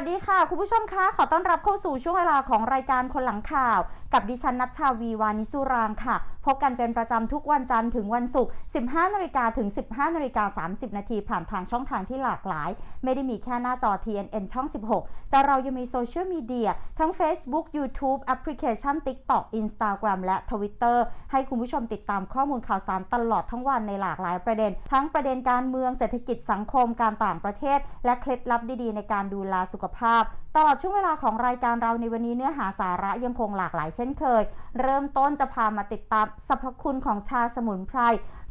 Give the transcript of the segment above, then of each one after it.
สวัสดีค่ะ คุณผู้ชมคะ ขอต้อนรับเข้าสู่ช่วงเวลาของรายการคนหลังข่าวกับดิฉันนัชชาวีวานิสุรางค่ะ พบกันเป็นประจำทุกวันจันทร์ถึงวันศุกร์ 15นาฬิกาถึง 15นาฬิกา30 นาทีผ่านทางช่องทางที่หลากหลาย ไม่ได้มีแค่หน้าจอ TNN ช่อง 16 แต่เรายังมีโซเชียลมีเดียทั้ง Facebook YouTube แอปพลิเคชัน TikTok Instagram และ Twitter ให้คุณผู้ชมติดตามข้อมูลข่าวสารตลอดทั้งวันในหลากหลายประเด็น ทั้งประเด็นการเมืองเศรษฐกิจสังคมการต่างประเทศ และเคล็ดลับดีๆ ในการดูแลสุขภาพ ตลอดช่วงเวลาของรายการเราในวันนี้เนื้อหาสาระยังคงหลากหลายเช่นเคย เริ่มต้นจะพามาติดตามสรรพคุณของชาสมุนไพร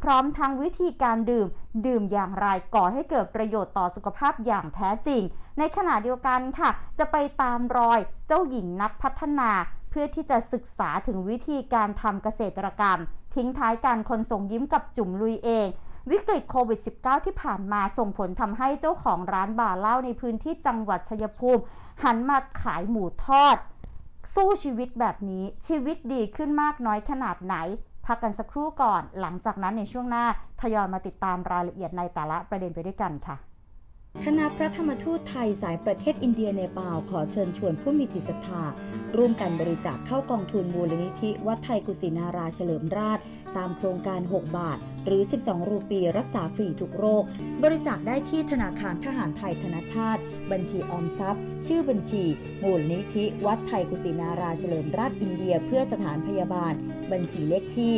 พร้อมทั้งวิธีการดื่ม ดื่มอย่างไรก่อให้เกิดประโยชน์ต่อสุขภาพอย่างแท้จริง ในขณะเดียวกันค่ะ จะไปตามรอยเจ้าหญิงนักพัฒนา เพื่อที่จะศึกษาถึงวิธีการทำเกษตรกรรม ทิ้งท้ายการคนส่งยิ้มกับจุ่มลุยเองวิกฤตโควิด -19 ที่ผ่านมาส่งผลทำให้เจ้าของร้านบาร์เหล้าในพื้นที่จังหวัดชัยภูมิ หันมาขายหมูทอด สู้ชีวิตแบบนี้ชีวิตดีขึ้นมากน้อยขนาดไหน พักกันสักครู่ก่อน หลังจากนั้นในช่วงหน้าทยอยมาติดตามรายละเอียดในแต่ละประเด็นไปด้วยกันค่ะ คณะพระธรรมทูตไทยสายประเทศอินเดียเนปาลขอเชิญชวนผู้มีจิตศรัทธา ร่วมกันบริจาคเข้ากองทุนมูลนิธิวัดไทยกุศินาราเฉลิมราช ตามโครงการ 6 บาท หรือ 12 รูปีรักษาฟรีทุกโรค บริจาคได้ที่ธนาคารทหารไทยธนชาติ บัญชีออมทรัพย์ ชื่อบัญชี มูลนิธิวัดไทยกุศินาราเฉลิมราชอินเดีย เพื่อสถานพยาบาล บัญชีเลขที่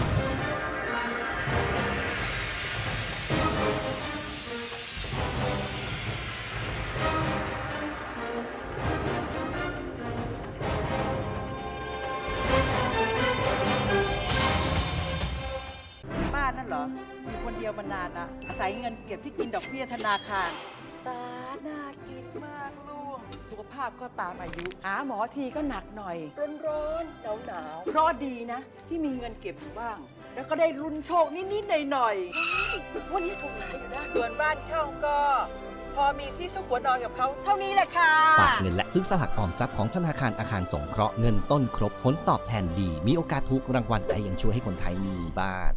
0782 นดอกเบี้ยธนาคารตาน่ากินมากลูก สุขภาพก็ตามอายุ หาหมอทีก็หนักหน่อย ร้อนร้อนหนาวหนาวๆเพราะดีนะ ที่มีเงินเก็บอยู่บ้าง แล้วก็ได้รุนโชคนิดๆหน่อยๆวันนี้ถูกหลายอยู่นะส่วนบ้านเช่าก็ พอมีที่ซุกหัวนอนกับเขาเท่านี้แหละค่ะ ฝากเงินและซื้อสลากออมทรัพย์ของธนาคารอาคารสงเคราะห์เงินต้นครบผลตอบแทนดี มีโอกาสถูกรางวัลแต่ยังช่วยให้คนไทยมีบ้าน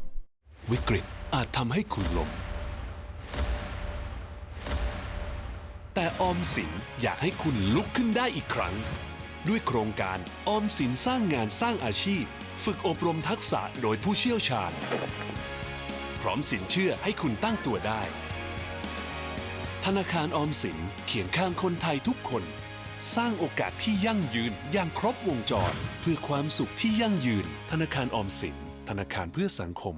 วิกฤตอาจทำให้คุณล้ม แต่ออมสินอยากให้คุณลุกขึ้นได้อีกครั้ง ด้วยโครงการออมสินสร้างงานสร้างอาชีพ ฝึกอบรมทักษะโดยผู้เชี่ยวชาญ พร้อมสินเชื่อให้คุณตั้งตัวได้ ธนาคารออมสินเขียนข้างคนไทยทุกคน สร้างโอกาสที่ยั่งยืนอย่างครบวงจร เพื่อความสุขที่ยั่งยืน ธนาคารออมสิน ธนาคารเพื่อสังคม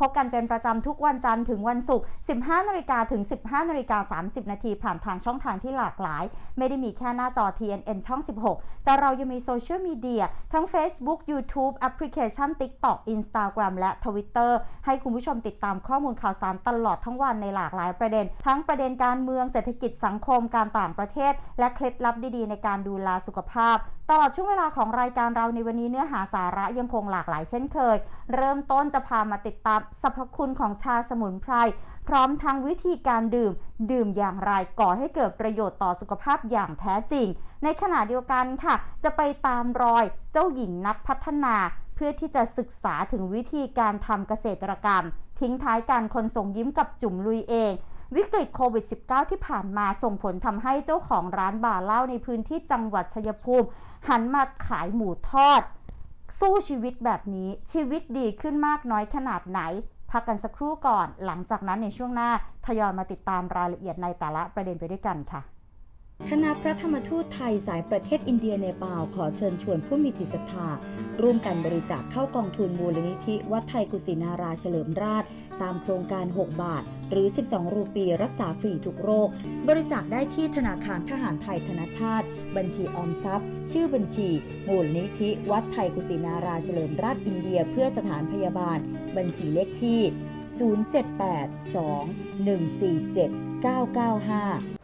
พบกันเป็นประจำทุกวันจันทร์ถึงวันศุกร์ 15นาฬิกาถึง 15นาฬิกา30 นาทีผ่านทางช่องทางที่หลากหลาย ไม่ได้มีแค่หน้าจอ TNN ช่อง 16 แต่เรายังมีโซเชียลมีเดียทั้ง Facebook YouTube แอปพลิเคชัน TikTok Instagram และ Twitter ให้คุณผู้ชมติดตามข้อมูลข่าวสารตลอดทั้งวันในหลากหลายประเด็น ทั้งประเด็นการเมืองเศรษฐกิจสังคมการต่างประเทศ และเคล็ดลับดีๆ ในการดูแลสุขภาพ ตลอดช่วงเวลาของรายการเราในวันนี้เนื้อหาสาระยังคงหลากหลายเช่นเคย เริ่มต้นจะพามาติดตามสรรพคุณของชาสมุนไพร พร้อมทั้งวิธีการดื่ม ดื่มอย่างไรก่อให้เกิดประโยชน์ต่อสุขภาพอย่างแท้จริง ในขณะเดียวกันค่ะ จะไปตามรอยเจ้าหญิงนักพัฒนา เพื่อที่จะศึกษาถึงวิธีการทำเกษตรกรรม ทิ้งท้ายการคนส่งยิ้มกับจุ่มลุยเองวิกฤตโควิด -19 ที่ผ่านมาส่งผลทำให้เจ้าของร้านบาร์เหล้าในพื้นที่จังหวัดชัยภูมิ หันมาขายหมูทอด สู้ชีวิตแบบนี้ชีวิตดีขึ้นมากน้อยขนาดไหน พักกันสักครู่ก่อน หลังจากนั้นในช่วงหน้าทยอยมาติดตามรายละเอียดในแต่ละประเด็นไปด้วยกันค่ะ คณะพระธรรมทูตไทยสายประเทศอินเดียเนปาลขอเชิญชวนผู้มีจิตศรัทธาร่วมกันบริจาคเข้ากองทุนมูลนิธิ วัดไทยกุศินาราเฉลิมราช ตามโครงการ 6 บาท หรือ 12 รูปีรักษาฟรีทุกโรค บริจาคได้ที่ธนาคารทหารไทยธนชาติ บัญชีออมทรัพย์ ชื่อบัญชี มูลนิธิ วัดไทยกุศินาราเฉลิมราชอินเดีย เพื่อสถานพยาบาล บัญชีเลขที่ 0782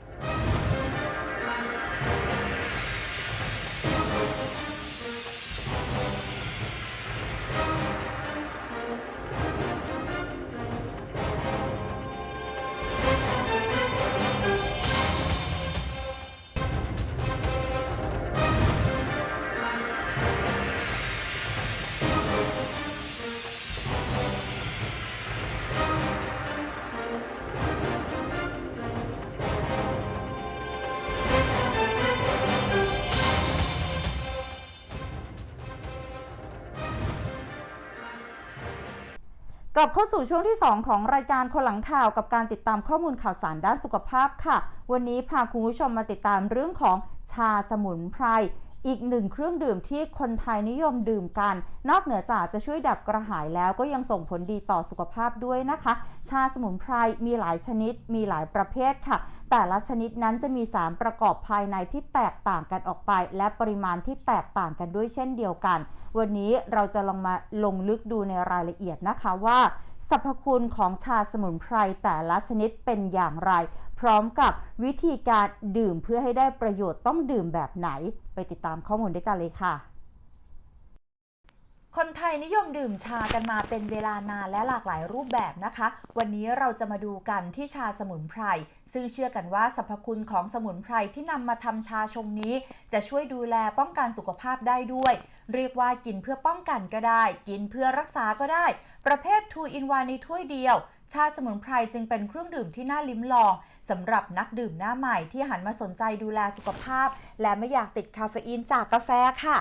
ลับเข้าสู่ช่วงที่ 2 ของรายการคนหลังข่าวกับการติดตามข้อมูลข่าวสารด้านสุขภาพค่ะ วันนี้พาคุณผู้ชมมาติดตามเรื่องของชาสมุนไพรอีกหนึ่งเครื่องดื่มที่คนไทยนิยมดื่มกัน นอกเหนือจากจะช่วยดับกระหายแล้วก็ยังส่งผลดีต่อสุขภาพด้วยนะคะ ชาสมุนไพรมีหลายชนิดมีหลายประเภทค่ะ แต่ละชนิดนั้นจะมีสารประกอบภายในที่แตกต่างกันออกไป และปริมาณที่แตกต่างกันด้วยเช่นเดียวกัน วันนี้เราจะลองมาลงลึกดูในรายละเอียดนะคะว่าสรรพคุณของชาสมุนไพรแต่ละชนิดเป็นอย่างไร พร้อมกับวิธีการดื่มเพื่อให้ได้ประโยชน์ต้องดื่มแบบไหน ไปติดตามข้อมูลด้วยกันเลยค่ะ คนไทยนิยมดื่มชากันมาเป็นเวลานานและหลากหลายรูปแบบนะคะ วันนี้เราจะมาดูกันที่ชาสมุนไพร ซึ่งเชื่อกันว่าสรรพคุณของสมุนไพรที่นำมาทำชาชงนี้ จะช่วยดูแลป้องกันสุขภาพได้ด้วย เรียกว่ากินเพื่อป้องกันก็ได้ กินเพื่อรักษาก็ได้ ประเภท2 in 1ในถ้วยเดียวชาสมุนไพรจึงเป็นเครื่องดื่มที่น่าลิ้มลองสำหรับนักดื่มหน้าใหม่ที่หันมาสนใจดูแลสุขภาพ และไม่อยากติดคาเฟอีนจากกาแฟค่ะ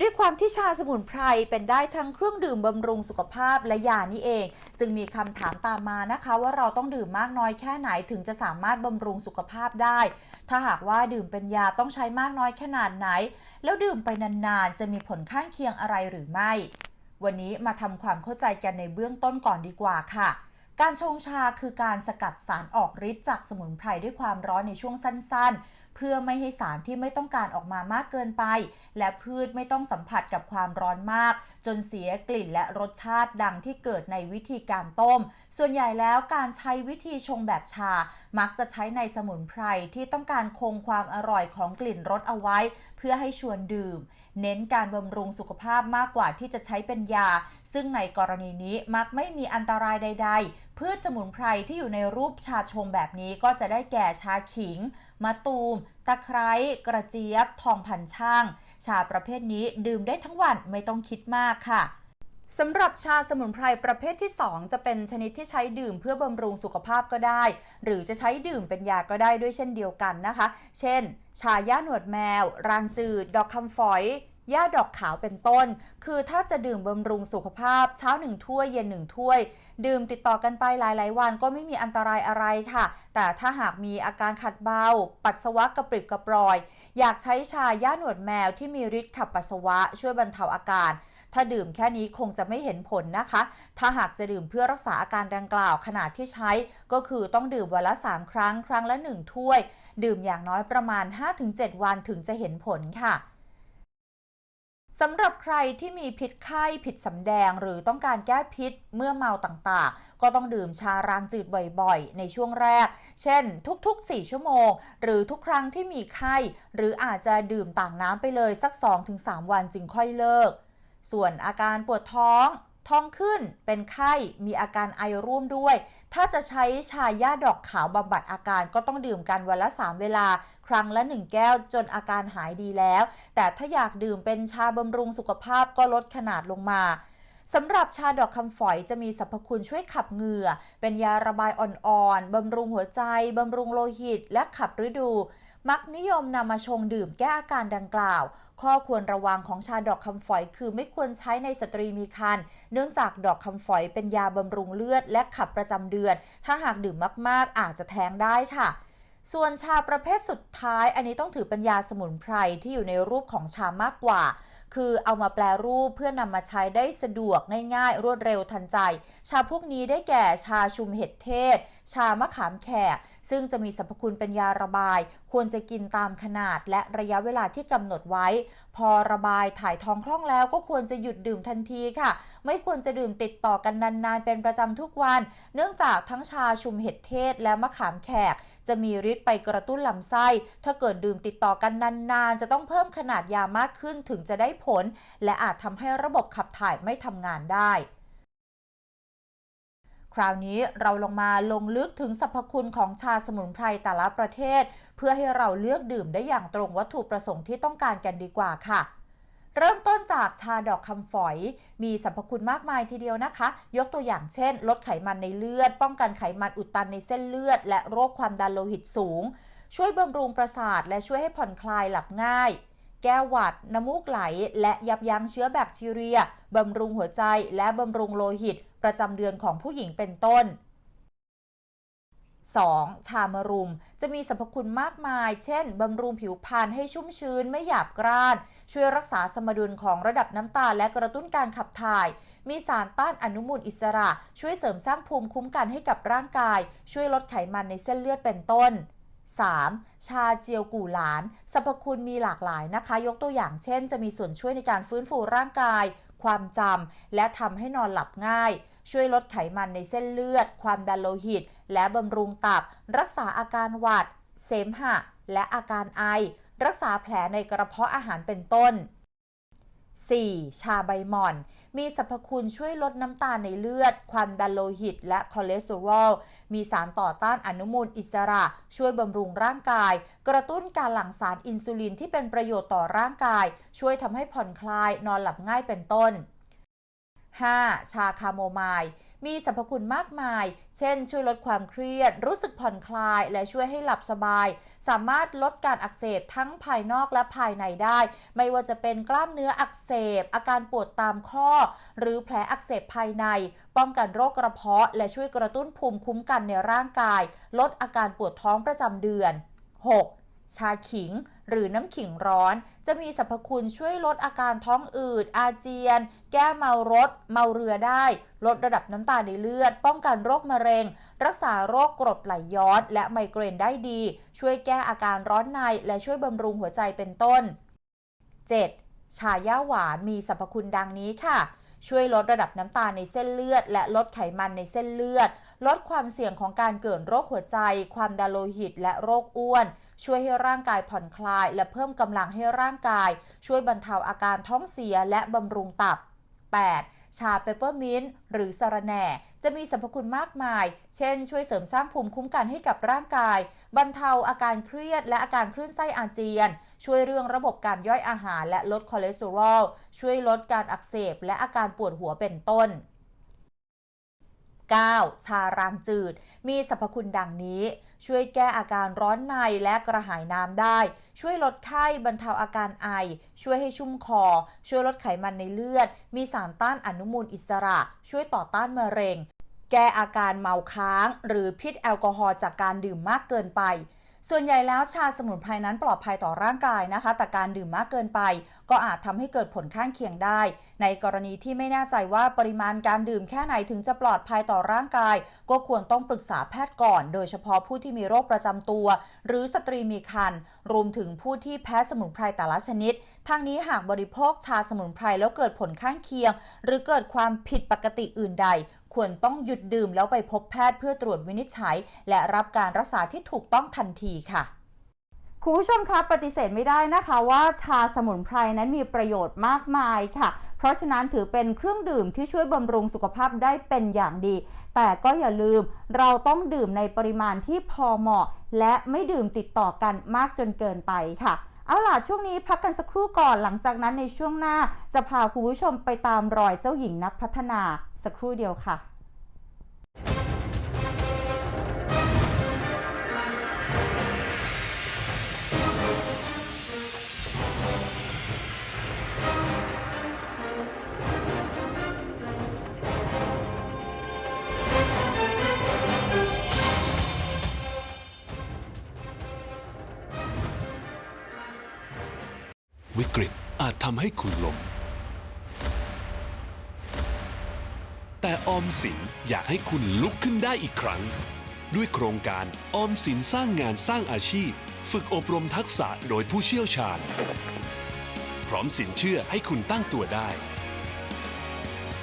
ด้วยความที่ชาสมุนไพรเป็นได้ทั้งเครื่องดื่มบำรุงสุขภาพและยานี่เอง จึงมีคำถามตามมานะคะ ว่าเราต้องดื่มมากน้อยแค่ไหนถึงจะสามารถบำรุงสุขภาพได้ ถ้าหากว่าดื่มเป็นยาต้องใช้มากน้อยขนาดไหน แล้วดื่มไปนานๆ จะมีผลข้างเคียงอะไรหรือไม่ วันนี้มาทำความเข้าใจกันในเบื้องต้นก่อนดีกว่าค่ะการชงชาคือการสกัดสารออกฤทธิ์จากสมุนไพรด้วยความร้อนในช่วงสั้นๆ เพื่อไม่ให้สารที่ไม่ต้องการออกมามากเกินไป และพืชไม่ต้องสัมผัสกับความร้อนมาก จนเสียกลิ่นและรสชาติดังที่เกิดในวิธีการต้ม ส่วนใหญ่แล้วการใช้วิธีชงแบบชา มักจะใช้ในสมุนไพรที่ต้องการคงความอร่อยของกลิ่นรสเอาไว้ เพื่อให้ชวนดื่ม เน้นการบำรุงสุขภาพมากกว่าที่จะใช้เป็นยา ซึ่งในกรณีนี้มักไม่มีอันตรายใด ๆ พืชสมุนไพรที่อยู่ในรูปชาชงแบบนี้ก็จะได้แก่ชาขิง มะตูม ตะไคร้กระเจี๊ยบ ทองพันช่าง ชาประเภทนี้ดื่มได้ทั้งวันไม่ต้องคิดมากค่ะสำหรับชาสมุนไพรประเภทที่ 2 จะเป็นชนิดที่ใช้ดื่มเพื่อบำรุงสุขภาพก็ได้ หรือจะใช้ดื่มเป็นยาก็ได้ด้วยเช่นเดียวกันนะคะ เช่น ชาย่าหนวดแมว รางจืด ดอกคำฝอย ย่าดอกขาวเป็นต้น คือถ้าจะดื่มบำรุงสุขภาพ เช้าหนึ่งถ้วยเย็นหนึ่งถ้วย ดื่มติดต่อกันไปหลาย ๆ วันก็ไม่มีอันตรายอะไรค่ะ แต่ถ้าหากมีอาการขัดเบา ปัสสาวะกระปริบกระปรอย อยากใช้ชาย่าหนวดแมวที่มีฤทธิ์ขับปัสสาวะช่วยบรรเทาอาการถ้าดื่มแค่นี้คงจะไม่เห็นผลนะคะ ถ้าหากจะดื่มเพื่อรักษาอาการดังกล่าวขนาดที่ใช้ ก็คือต้องดื่มวันละ 3 ครั้ง ครั้งละ 1 ถ้วย ดื่มอย่างน้อยประมาณ 5-7 วันถึงจะเห็นผลค่ะ สำหรับใครที่มีพิษไข้ผิดสำแดงหรือต้องการแก้พิษเมื่อเมาต่างๆ ก็ต้องดื่มชารางจืดบ่อยๆ ในช่วงแรก เช่น ทุกๆ 4 ชั่วโมง หรือทุกครั้งที่มีไข้ หรืออาจจะดื่มต่างน้ำไปเลยสัก 2-3 วันจึงค่อยเลิก ส่วนอาการปวดท้อง ท้องขึ้นเป็นไข้มีอาการไอร่วมด้วย ถ้าจะใช้ชาย่าดอกขาวบำบัดอาการก็ต้องดื่มกันวันละ 3 เวลา ครั้งละ 1 แก้วจนอาการหายดีแล้ว แต่ถ้าอยากดื่มเป็นชาบำรุงสุขภาพก็ลดขนาดลงมาสำหรับชาดอกคำฝอยจะมีสรรพคุณช่วยขับเหงื่อ เป็นยาระบายอ่อนๆ บำรุงหัวใจ บำรุงโลหิต และขับฤดู มักนิยมนำมาชงดื่มแก้อาการดังกล่าว ข้อควรระวังของชาดอกคำฝอย คือไม่ควรใช้ในสตรีมีครรภ์เนื่องจากดอกคำฝอยเป็นยาบำรุงเลือด และขับประจำเดือน ถ้าหากดื่มมากๆ อาจจะแท้งได้ค่ะส่วนชาประเภทสุดท้าย อันนี้ต้องถือเป็นยาสมุนไพรที่อยู่ในรูปของชามากกว่า คือเอามาแปลรูปเพื่อนำมาใช้ได้สะดวกง่ายๆ รวดเร็วทันใจ ชาพวกนี้ได้แก่ชาชุมเห็ดเทศ ชามะขามแขก ซึ่งจะมีสรรพคุณเป็นยาระบาย ควรจะกินตามขนาดและระยะเวลาที่กำหนดไว้ พอระบายถ่ายท้องคล่องแล้วก็ควรจะหยุดดื่มทันทีค่ะ ไม่ควรจะดื่มติดต่อกันนานๆ เป็นประจำทุกวัน เนื่องจากทั้งชาชุมเห็ดเทศและมะขามแขก จะมีฤทธิ์ไปกระตุ้นลำไส้ ถ้าเกิดดื่มติดต่อกันนานๆ จะต้องเพิ่มขนาดยามากขึ้นถึงจะได้ผล และอาจทำให้ระบบขับถ่ายไม่ทำงานได้ คราวนี้เราลงมาลงลึกถึงสรรพคุณของชาสมุนไพรแต่ละประเทศ เพื่อให้เราเลือกดื่มได้อย่างตรงวัตถุประสงค์ที่ต้องการกันดีกว่าค่ะเริ่มต้นจากชาดอกคำฝอย มีสรรพคุณมากมายทีเดียวนะคะ ยกตัวอย่างเช่น ลดไขมันในเลือด ป้องกันไขมันอุดตันในเส้นเลือด และโรคความดันโลหิตสูง ช่วยบำรุงประสาท และช่วยให้ผ่อนคลายหลับง่ายแแก้หวัด น้ำมูกไหล และยับยั้งเชื้อแบคทีเรีย บำรุงหัวใจ และบำรุงโลหิต ประจำเดือนของผู้หญิงเป็นต้น 2. ชามะรุม จะมีสรรพคุณมากมาย เช่น บำรุงผิวพรรณให้ชุ่มชื้นไม่หยาบกร้าน ช่วยรักษาสมดุลของระดับน้ำตาลและกระตุ้นการขับถ่าย มีสารต้านอนุมูลอิสระ ช่วยเสริมสร้างภูมิคุ้มกันให้กับร่างกาย ช่วยลดไขมันในเส้นเลือดเป็นต้น 3. ชาเจียวกู่หลาน สรรพคุณมีหลากหลายนะคะ ยกตัวอย่างเช่น จะมีส่วนช่วยในการฟื้นฟูร่างกาย ความจำ และทำให้นอนหลับง่าย ช่วยลดไขมันในเส้นเลือด ความดันโลหิต และบำรุงตับ รักษาอาการหวัด เสมหะ และอาการไอ รักษาแผลในกระเพาะอาหารเป็นต้น 4. ชาใบหม่อน มีสรรพคุณช่วยลดน้ำตาลในเลือด ความดันโลหิต และคอเลสเตอรอล มีสารต่อต้านอนุมูลอิสระ ช่วยบำรุงร่างกาย กระตุ้นการหลั่งสารอินซูลินที่เป็นประโยชน์ต่อร่างกาย ช่วยทำให้ผ่อนคลาย นอนหลับง่ายเป็นต้น 5. ชาคาโมไมล์ มีสรรพคุณมากมาย เช่น ช่วยลดความเครียด รู้สึกผ่อนคลาย และช่วยให้หลับสบาย สามารถลดการอักเสบทั้งภายนอกและภายในได้ ไม่ว่าจะเป็นกล้ามเนื้ออักเสบ อาการปวดตามข้อ หรือแผลอักเสบภายใน ป้องกันโรคกระเพาะ และช่วยกระตุ้นภูมิคุ้มกันในร่างกาย ลดอาการปวดท้องประจำเดือน 6. ชาขิง หรือน้ำขิงร้อน จะมีสรรพคุณช่วยลดอาการท้องอืด อาเจียน แก้เมารถ เมาเรือได้ ลดระดับน้ำตาลในเลือด ป้องกันโรคมะเร็ง รักษาโรคกรดไหลย้อน และไมเกรนได้ดี ช่วยแก้อาการร้อนใน และช่วยบำรุงหัวใจเป็นต้น 7. ชาย่าหวานมีสรรพคุณดังนี้ค่ะช่วยลดระดับน้ำตาลในเส้นเลือด และลดไขมันในเส้นเลือด ลดความเสี่ยงของการเกิดโรคหัวใจ ความดันโลหิต และโรคอ้วน ช่วยให้ร่างกายผ่อนคลาย และเพิ่มกำลังให้ร่างกาย ช่วยบรรเทาอาการท้องเสียและบำรุงตับ 8. ชาเปปเปอร์มินต์หรือสะระแหน่ จะมีสรรพคุณมากมาย เช่น ช่วยเสริมสร้างภูมิคุ้มกันให้กับร่างกาย บรรเทาอาการเครียด และอาการคลื่นไส้อาเจียน ช่วยเรื่องระบบการย่อยอาหาร และลดคอเลสเตอรอล ช่วยลดการอักเสบ และอาการปวดหัวเป็นต้น 9. ชารางจืด มีสรรพคุณดังนี้ ช่วยแก้อาการร้อนในและกระหายน้ำได้ ช่วยลดไข้บรรเทาอาการไอ ช่วยให้ชุ่มคอ ช่วยลดไขมันในเลือด มีสารต้านอนุมูลอิสระ ช่วยต่อต้านมะเร็ง แก้อาการเมาค้าง หรือพิษแอลกอฮอล์จากการดื่มมากเกินไป ส่วนใหญ่แล้วชาสมุนไพรนั้นปลอดภัยต่อร่างกายนะคะ แต่การดื่มมากเกินไป ก็อาจทำให้เกิดผลข้างเคียงได้ ในกรณีที่ไม่แน่ใจว่าปริมาณการดื่มแค่ไหนถึงจะปลอดภัยต่อร่างกาย ก็ควรต้องปรึกษาแพทย์ก่อน โดยเฉพาะผู้ที่มีโรคประจำตัว หรือสตรีมีครรภ์รวมถึงผู้ที่แพ้สมุนไพรแต่ละชนิดทั้งนี้หากบริโภคชาสมุนไพรแล้วเกิดผลข้างเคียง หรือเกิดความผิดปกติอื่นใด ควรต้องหยุดดื่มแล้วไปพบแพทย์เพื่อตรวจวินิจฉัย และรับการรักษาที่ถูกต้องทันทีค่ะคุณผู้ชมคะปฏิเสธไม่ได้นะคะว่าชาสมุนไพรนั้นมีประโยชน์มากมายค่ะ เพราะฉะนั้นถือเป็นเครื่องดื่มที่ช่วยบำรุงสุขภาพได้เป็นอย่างดี แต่ก็อย่าลืมเราต้องดื่มในปริมาณที่พอเหมาะ และไม่ดื่มติดต่อกันมากจนเกินไปค่ะ เอาล่ะช่วงนี้พักกันสักครู่ก่อนหลังจากนั้นในช่วงหน้า จะพาคุณผู้ชมไปตามรอยเจ้าหญิงนักพัฒนา สักครู่เดียวค่ะวิกฤตอาจทำให้คุณล้ม ออมสินอยากให้คุณลุกขึ้นได้อีกครั้ง ด้วยโครงการออมสินสร้างงานสร้างอาชีพ ฝึกอบรมทักษะโดยผู้เชี่ยวชาญ พร้อมสินเชื่อให้คุณตั้งตัวได้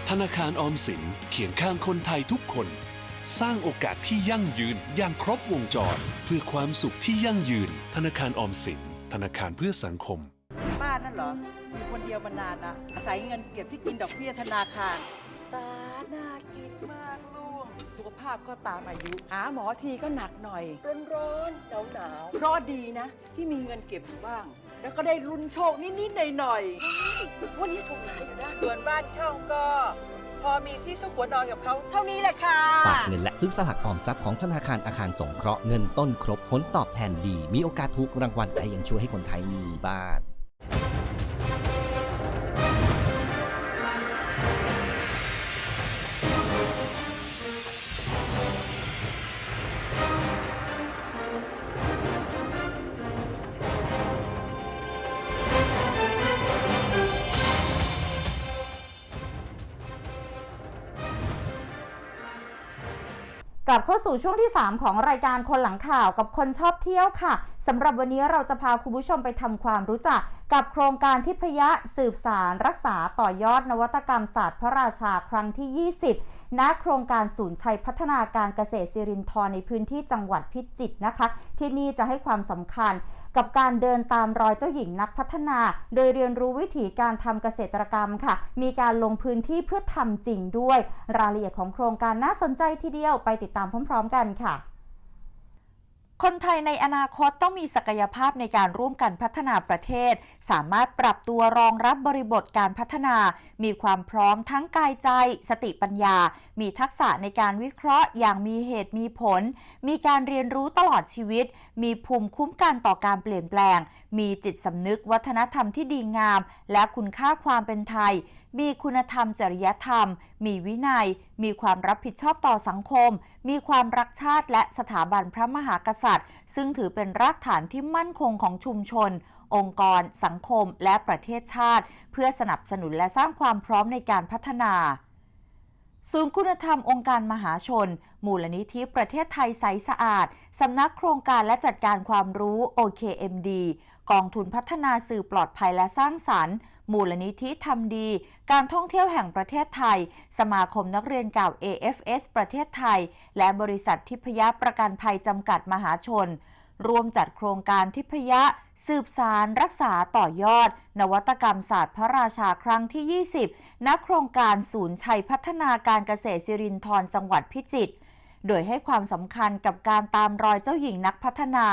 ธนาคารออมสินเคียงข้างคนไทยทุกคน สร้างโอกาสที่ยั่งยืนอย่างครบวงจร เพื่อความสุขที่ยั่งยืน ธนาคารออมสิน ธนาคารเพื่อสังคมป้านั่นเหรออยู่คนเดียวมานานละอาศัยเงินเก็บที่กินดอกเบี้ยธนาคาร ตา น่ากินมากลูก สุขภาพก็ตามอายุ หาหมอทีก็หนักหน่อย ร้อนร้อนหนาวหนาวๆเพราะดีนะ ที่มีเงินเก็บอยู่บ้าง แล้วก็ได้ลุ้นโชคนิดๆหน่อยๆวันนี้ถูกหลายอยู่นะส่วนบ้านเช่าก็ พอมีที่ซุกหัวนอนกับเขาเท่านี้แหละค่ะ ฝากเงินและซื้อสลากออมทรัพย์ของธนาคารอาคารสงเคราะห์เงินต้นครบผลตอบแทนดี มีโอกาสถูกรางวัลแต่ยังช่วยให้คนไทยมีบ้าน กลับเข้าสู่ช่วงที่ 3 ของรายการคนหลังข่าวกับคนชอบเที่ยวค่ะสำหรับวันนี้เราจะพาคุณผู้ชมไปทำความรู้จักกับโครงการทิพยะสืบสารรักษาต่อยอดนวัตกรรมศาสตร์พระราชาครั้งที่ 20 ณ โครงการศูนย์ชัยพัฒนาการเกษตรสิรินทรในพื้นที่จังหวัดพิจิตรนะคะ ที่นี่จะให้ความสำคัญ กับการเดินตามรอยเจ้าหญิงนักพัฒนา โดยเรียนรู้วิถีการทำเกษตรกรรมค่ะ มีการลงพื้นที่เพื่อทำจริงด้วย รายละเอียดของโครงการน่าสนใจทีเดียวไปติดตามพร้อม ๆ กันค่ะ คนไทยในอนาคตต้องมีศักยภาพในการร่วมกันพัฒนาประเทศ สามารถปรับตัวรองรับบริบทการพัฒนา มีความพร้อมทั้งกายใจ สติปัญญา มีทักษะในการวิเคราะห์ อย่างมีเหตุมีผล มีการเรียนรู้ตลอดชีวิต มีภูมิคุ้มกันต่อการเปลี่ยนแปลง มีจิตสำนึกวัฒนธรรมที่ดีงาม และคุณค่าความเป็นไทย มีคุณธรรมจริยธรรม มีวินัย มีความรับผิดชอบต่อสังคม มีความรักชาติและสถาบันพระมหากษัตริย์ ซึ่งถือเป็นรากฐานที่มั่นคงของชุมชน องค์กร สังคม และประเทศชาติ เพื่อสนับสนุนและสร้างความพร้อมในการพัฒนาศูนย์คุณธรรมองค์การมหาชน มูลนิธิประเทศไทยใสสะอาด สำนักโครงการและจัดการความรู้ OKMD กองทุนพัฒนาสื่อปลอดภัยและสร้างสรรค์ มูลนิธิทำดี การท่องเที่ยวแห่งประเทศไทย สมาคมนักเรียนเก่า AFS ประเทศไทย และบริษัททิพยประกันภัยจำกัดมหาชนร่วมจัดโครงการทิพยะ สืบสารรักษาต่อยอด นวัตกรรมศาสตร์พระราชาครั้งที่ 20 ณ โครงการศูนย์ชัยพัฒนาการเกษตรสิรินธรจังหวัดพิจิตร โดยให้ความสำคัญกับการตามรอยเจ้าหญิงนักพัฒนา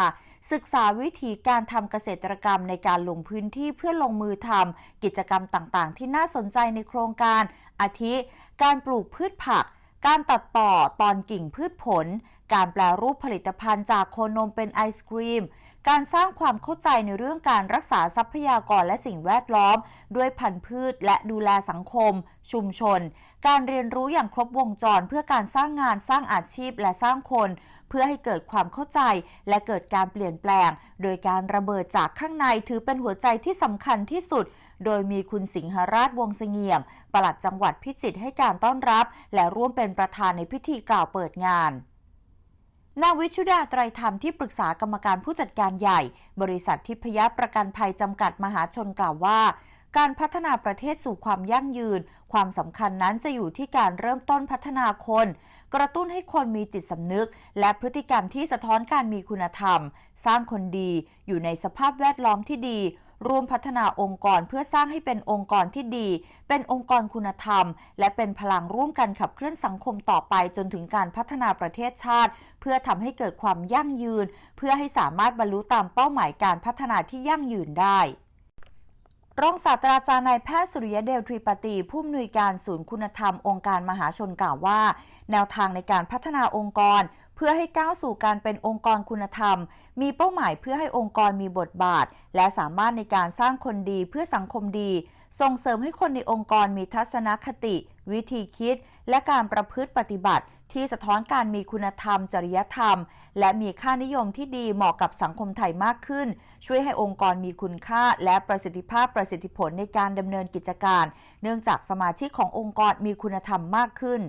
ศึกษาวิธีการทำเกษตรกรรมในการลงพื้นที่เพื่อลงมือทำกิจกรรมต่างๆ ที่น่าสนใจในโครงการ อาทิ การปลูกพืชผัก การตัดต่อตอนกิ่งพืชผล การแปลรูปผลิตภัณฑ์จากโคนมเป็นไอศครีม การสร้างความเข้าใจในเรื่องการรักษาทรัพยากรและสิ่งแวดล้อม ด้วยพันธุ์พืชและดูแลสังคม ชุมชน การเรียนรู้อย่างครบวงจรเพื่อการสร้างงานสร้างอาชีพและสร้างคน เพื่อให้เกิดความเข้าใจและเกิดการเปลี่ยนแปลง โดยการระเบิดจากข้างในถือเป็นหัวใจที่สำคัญที่สุด โดยมีคุณสิงหราชวงศ์เสงี่ยมปลัดจังหวัดพิจิตรให้การต้อนรับ และร่วมเป็นประธานในพิธีกล่าวเปิดงาน นางวิชุดาไตรธรรมที่ปรึกษากรรมการผู้จัดการใหญ่ บริษัททิพยประกันภัยจำกัดมหาชนกล่าวว่า การพัฒนาประเทศสู่ความยั่งยืน ความสำคัญนั้นจะอยู่ที่การเริ่มต้นพัฒนาคน กระตุ้นให้คนมีจิตสำนึก และพฤติกรรมที่สะท้อนการมีคุณธรรม สร้างคนดีอยู่ในสภาพแวดล้อมที่ดี ร่วมพัฒนาองค์กรเพื่อสร้างให้เป็นองค์กรที่ดี เป็นองค์กรคุณธรรม และเป็นพลังร่วมกันขับเคลื่อนสังคมต่อไปจนถึงการพัฒนาประเทศชาติ เพื่อทำให้เกิดความยั่งยืน เพื่อให้สามารถบรรลุตามเป้าหมายการพัฒนาที่ยั่งยืนได้รองศาสตราจารย์นายแพทย์สุริยเดลทรีปตีผู้อำนวยการศูนย์คุณธรรมองค์การมหาชนกล่าวว่า แนวทางในการพัฒนาองค์กร พื่อให้ก้าวสู่การเป็นองค์กรคุณธรรม มีเป้าหมายเพื่อให้องค์กรมีบทบาท และสามารถในการสร้างคนดีเพื่อสังคมดี ส่งเสริมให้คนในองค์กรมีทัศนคติ วิธีคิด และการประพฤติปฏิบัติ ที่สะท้อนการมีคุณธรรม จริยธรรม และมีค่านิยมที่ดีเหมาะกับสังคมไทยมากขึ้น ช่วยให้องค์กรมีคุณค่า และประสิทธิภาพประสิทธิผลในการดำเนินกิจการ เนื่องจากสมาชิกขององค์กรมีคุณธรรมมากขึ้น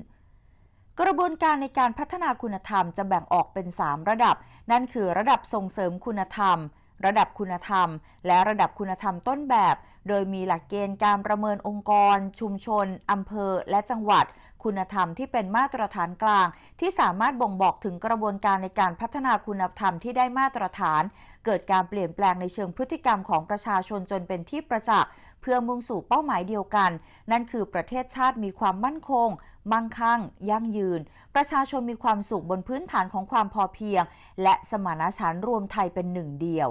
กระบวนการในการพัฒนาคุณธรรมจะแบ่งออกเป็น 3 ระดับ นั่นคือระดับส่งเสริมคุณธรรม ระดับคุณธรรม และระดับคุณธรรมต้นแบบ โดยมีหลักเกณฑ์การประเมินองค์กร ชุมชนอำเภอ และจังหวัด คุณธรรมที่เป็นมาตรฐานกลาง ที่สามารถบ่งบอกถึงกระบวนการในการพัฒนาคุณธรรมที่ได้มาตรฐาน เกิดการเปลี่ยนแปลงในเชิงพฤติกรรมของประชาชนจนเป็นที่ประจักษ์ เพื่อมุ่งสู่เป้าหมายเดียวกัน นั่นคือประเทศชาติมีความมั่นคง มั่งคั่ง ยั่งยืน ประชาชนมีความสุขบนพื้นฐานของความพอเพียง และสมานฉันท์รวมไทยเป็นหนึ่งเดียว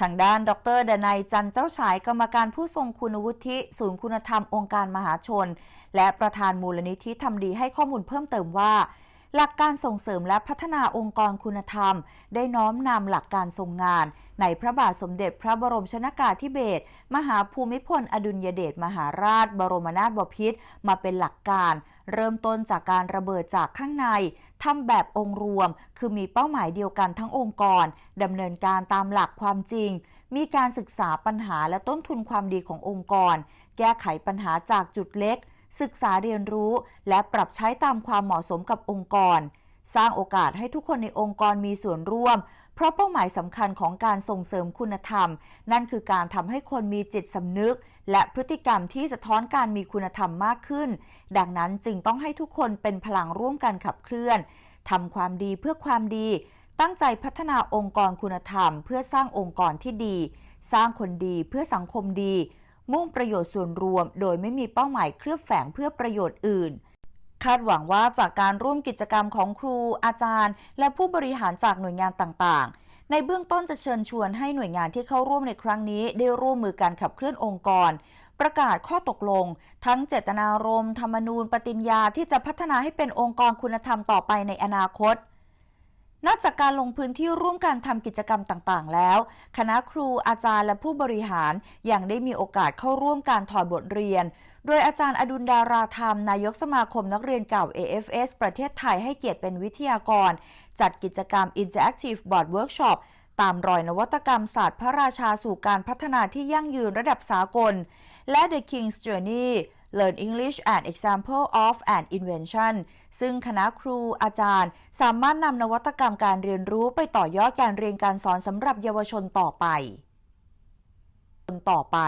ทางด้าน ดรดนัยจันเจ้าฉายกรรมการผู้ทรงคุณวุฒิ ศูนย์คุณธรรมองค์การมหาชน และประธานมูลนิธิทำดีให้ข้อมูลเพิ่มเติมว่า หลักการส่งเสริมและพัฒนาองค์กรคุณธรรม ได้น้อมนำหลักการทรงงาน ในพระบาทสมเด็จพระบรมชนากาธิเบศรมหาภูมิพล อดุลยเดชมหาราช บรมนาถบพิตรมาเป็นหลักการ เริ่มต้นจากการระเบิดจากข้างในทำแบบองค์รวม คือมีเป้าหมายเดียวกันทั้งองค์กรดำเนินการตามหลักความจริง มีการศึกษาปัญหาและต้นทุนความดีขององค์กร แก้ไขปัญหาจากจุดเล็ก ศึกษาเรียนรู้ และปรับใช้ตามความเหมาะสมกับองค์กร สร้างโอกาสให้ทุกคนในองค์กรมีส่วนร่วม เพราะเป้าหมายสำคัญของการส่งเสริมคุณธรรม นั่นคือการทำให้คนมีจิตสำนึก และพฤติกรรมที่สะท้อนการมีคุณธรรมมากขึ้น ดังนั้นจึงต้องให้ทุกคนเป็นพลังร่วมกันขับเคลื่อนทำความดีเพื่อความดี ตั้งใจพัฒนาองค์กรคุณธรรม เพื่อสร้างองค์กรที่ดี สร้างคนดีเพื่อสังคมดี มุ่งประโยชน์ส่วนรวม โดยไม่มีเป้าหมายเคลือบแฝงเพื่อประโยชน์อื่น คาดหวังว่าจากการร่วมกิจกรรมของครูอาจารย์ และผู้บริหารจากหน่วยงานต่างๆ ในเบื้องต้นจะเชิญชวนให้หน่วยงานที่เข้าร่วมในครั้งนี้ ได้ร่วมมือการขับเคลื่อนองค์กร ประกาศข้อตกลง ทั้งเจตนารมณ์ธรรมนูญ ปฏิญญาที่จะพัฒนาให้เป็นองค์กรคุณธรรมต่อไปในอนาคต นอกจากการลงพื้นที่ร่วมกันทำกิจกรรมต่างๆ แล้ว คณะครูอาจารย์และผู้บริหารยังได้มีโอกาสเข้าร่วมการถอดบทเรียน โดยอาจารย์อดุลดาราธรรม นายกสมาคมนักเรียนเก่า AFS ประเทศไทยให้เกียรติเป็นวิทยากร จัดกิจกรรม Interactive Board Workshop ตามรอยนวัตกรรมศาสตร์พระราชาสู่การพัฒนาที่ยั่งยืนระดับสากล และ The King's Journey Learn English and Example of an Invention ซึ่งคณะครูอาจารย์ สามารถนำนวัตกรรมการเรียนรู้ไปต่อยอดการเรียนการสอนสำหรับเยาวชนต่อไปต่อไป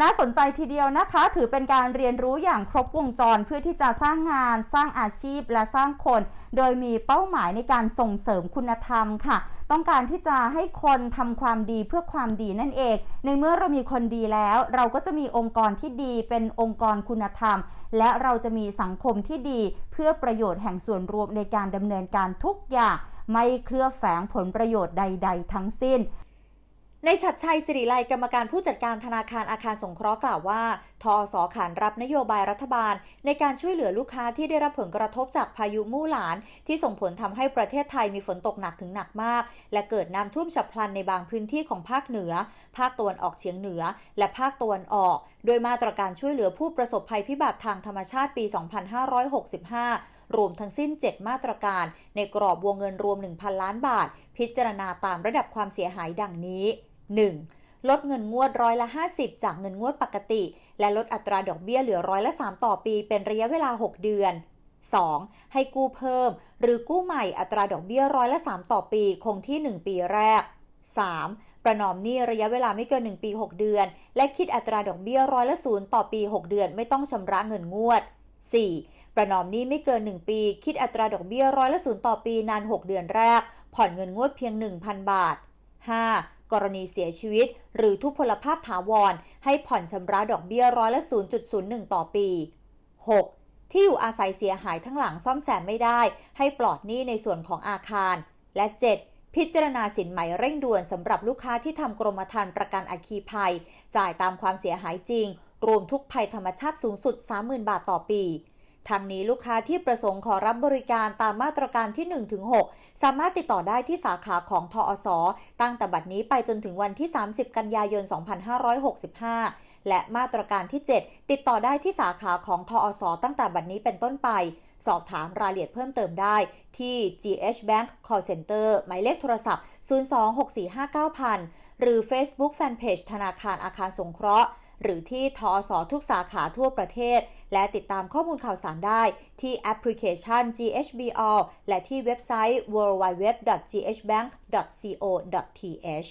น่าสนใจทีเดียวนะคะ ถือเป็นการเรียนรู้อย่างครบวงจรเพื่อที่จะสร้างงาน สร้างอาชีพและสร้างคน โดยมีเป้าหมายในการส่งเสริมคุณธรรมค่ะ ต้องการที่จะให้คนทำความดีเพื่อความดีนั่นเอง ในเมื่อเรามีคนดีแล้ว เราก็จะมีองค์กรที่ดีเป็นองค์กรคุณธรรม และเราจะมีสังคมที่ดีเพื่อประโยชน์แห่งส่วนรวมในการดำเนินการทุกอย่างไม่เคลือบแฝงผลประโยชน์ใด ๆ ทั้งสิ้นในชัดชัยสิริไลกรรมการผู้จัดการธนาคารอาคารสงเคราะห์กล่าวว่า ทอสอขานรับนโยบายรัฐบาล ในการช่วยเหลือลูกค้าที่ได้รับผลกระทบจากพายุมู่หลาน ที่ส่งผลทำให้ประเทศไทยมีฝนตกหนักถึงหนักมาก และเกิดน้ำท่วมฉับพลันในบางพื้นที่ของภาคเหนือ ภาคตะวันออกเฉียงเหนือ และภาคตะวันออก โดยมาตรการช่วยเหลือผู้ประสบภัยพิบัติทางธรรมชาติปี 2565รวมทั้งสิ้น 7 มาตรการ ในกรอบวงเงินรวม 1,000 ล้านบาท พิจารณาตามระดับความเสียหายดังนี้ 1. ลดเงินงวดร้อยละ 50 จากเงินงวดปกติ และลดอัตราดอกเบี้ยเหลือร้อยละ 3 ต่อปีเป็นระยะเวลา 6 เดือน 2. ให้กู้เพิ่ม หรือกู้ใหม่อัตราดอกเบี้ยร้อยละ 3 ต่อปีคงที่ 1 ปีแรก 3. ประนอมหนี้ระยะเวลาไม่เกิน 1 ปี 6 เดือน และคิดอัตราดอกเบี้ยร้อยละ0ต่อปี 6 เดือนไม่ต้องชำระเงินงวด 4. ประนอมหนี้ไม่เกิน 1 ปี คิดอัตราดอกเบี้ยร้อยละ0ต่อปีนาน 6 เดือนแรก ผ่อนเงินงวดเพียง 1,000 บาท 5. กรณีเสียชีวิต หรือทุพพลภาพถาวร ให้ผ่อนชำระดอกเบี้ยร้อยละ 0.01 ต่อปี 6. ที่อยู่อาศัยเสียหายทั้งหลังซ่อมแซมไม่ได้ ให้ปลอดหนี้ในส่วนของอาคาร และ 7. พิจารณาสินใหม่เร่งด่วนสำหรับลูกค้าที่ทำกรมธรรม์ประกันอัคคีภัย จ่ายตามความเสียหายจริง รวมทุกภัยธรรมชาติสูงสุด 30,000 บาทต่อปี ทางนี้ลูกค้าที่ประสงค์ขอรับบริการตามมาตรการที่ 1-6 สามารถติดต่อได้ที่สาขาของทอสตั้งแต่บัดนี้ไปจนถึงวันที่ 30 กันยายน 2565 และมาตรการที่ 7 ติดต่อได้ที่สาขาของทอสตั้งแต่บัดนี้เป็นต้นไป สอบถามรายละเอียดเพิ่มเติมได้ที่ GH Bank Call Center หมายเลขโทรศัพท์ 026459000 หรือ Facebook Fanpage ธนาคารอาคารสงเคราะห์ หรือที่ทอสทุกสาขาทั่วประเทศ และติดตามข้อมูลข่าวสารได้ที่แอปพลิเคชัน GHBall และที่เว็บไซต์ www.ghbank.co.th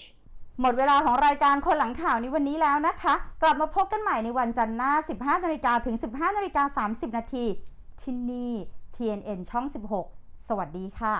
หมดเวลาของรายการคนหลังข่าวในวันนี้แล้วนะคะ กลับมาพบกันใหม่ในวันจันทร์หน้า 15นาฬิกาถึง 15นาฬิกา30นาทีที่นี่ TNN ช่อง 16 สวัสดีค่ะ